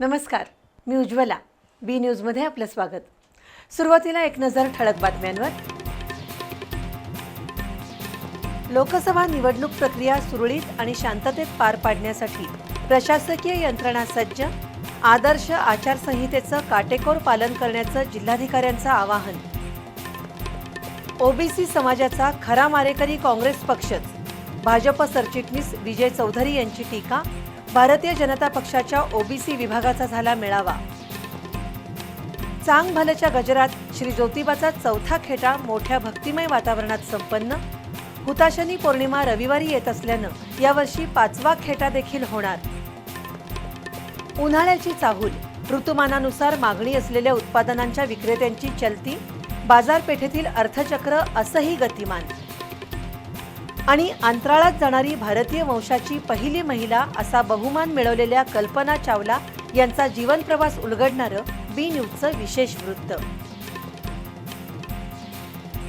नमस्कार मी उज्ज्वला. बी न्यूजमध्ये आपलं स्वागत. सुरुवातीला एक नजर ठळक बातम्यांवर. लोकसभा निवडणूक प्रक्रिया सुरळीत आणि शांततेत पार पाडण्यासाठी प्रशासकीय यंत्रणा सज्ज आदर्श आचारसंहितेचं काटेकोर पालन करण्याचं जिल्हाधिकाऱ्यांचं आवाहन. ओबीसी समाजाचा खरा मारेकरी काँग्रेस पक्षच. भाजप सरचिटणीस विजय चौधरी यांची टीका भारतीय जनता पक्षाच्या ओबीसी विभागाचा झाला मेळावा. चांग भलेच्या गजरात श्री ज्योतिबाचा चौथा खेटा मोठ्या भक्तिमय वातावरणात संपन्न. हुताशनी पौर्णिमा रविवारी येत असल्यानं यावर्षी पाचवा खेटा देखील होणार. उन्हाळ्याची चाहूल ऋतुमानानुसार मागणी असलेल्या उत्पादनांच्या विक्रेत्यांची चलती बाजारपेठेतील अर्थचक्र असंही गतिमान. आणि अंतराळात जाणारी भारतीय वंशाची पहिली महिला असा बहुमान मिळवलेल्या कल्पना चावला यांचा जीवन प्रवास उलगडणारं बी न्यूजचं विशेष वृत्त.